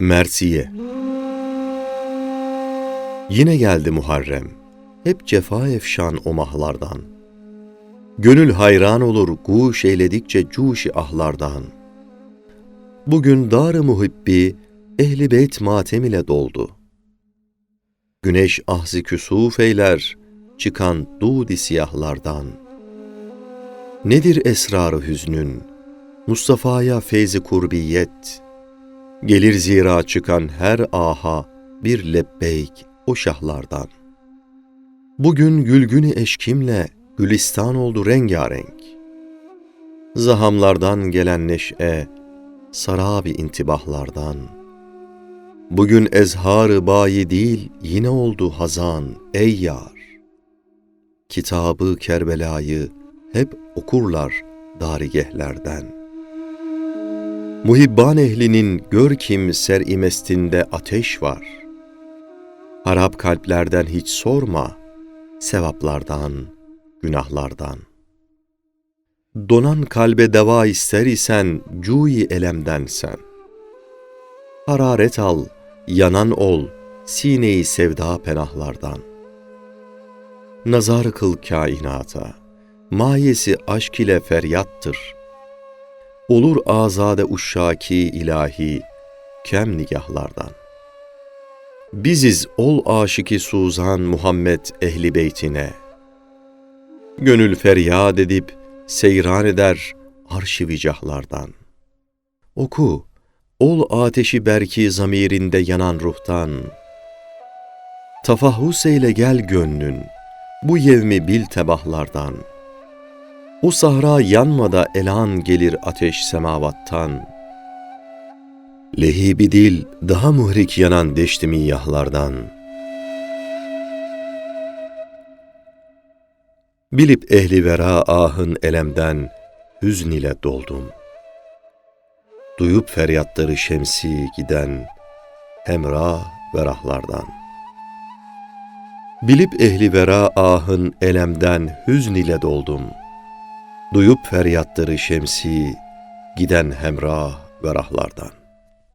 Mersiye Yine geldi Muharrem, hep cefa efşan o mahlardan. Gönül hayran olur guş eyledikçe cuşi ahlardan. Bugün dar-ı muhibbi, ehli beyt matem ile doldu. Güneş ahzi küsuf eyler, çıkan dudi siyahlardan. Nedir esrarı hüznün, Mustafa'ya feyzi kurbiyet, Gelir zira çıkan her aha bir lebbeyk o şahlardan. Bugün gülgünü eşkimle gülistan oldu rengarenk. Zahamlardan gelen neşe, sarabi intibahlardan. Bugün ezharı bayi değil yine oldu hazan ey yar. Kitabı Kerbela'yı hep okurlar darigehlerden.'' Muhibban ehlinin gör kim ser imestinde ateş var. Harap kalplerden hiç sorma, sevaplardan, günahlardan. Donan kalbe deva ister isen, cuyi elemden sen. Hararet al, yanan ol, sineyi sevda penahlardan. Nazar kıl kainata, mayesi aşk ile feryattır.'' Olur azade uşşaki ilahi, kem nigahlardan. Biziz ol aşiki suzan Muhammed ehli beytine. Gönül feryat edip seyran eder arş-ı vicahlardan. Oku, ol ateşi berki zamirinde yanan ruhtan. Tafahhus eyle gel gönlün, bu yevmi bil tebahlardan.'' O sahra yanmada elan gelir ateş semavattan. Lehibi dil daha muhrik yanan deşti miyyahlardan. Bilip ehli vera ahın elemden hüzn ile doldum. Duyup feryatları şemsi giden hemra ve rahlardan. Bilip ehli vera ahın elemden hüzn ile doldum.'' Duyup feryatları şemsi, giden hemrah ve rahlardan.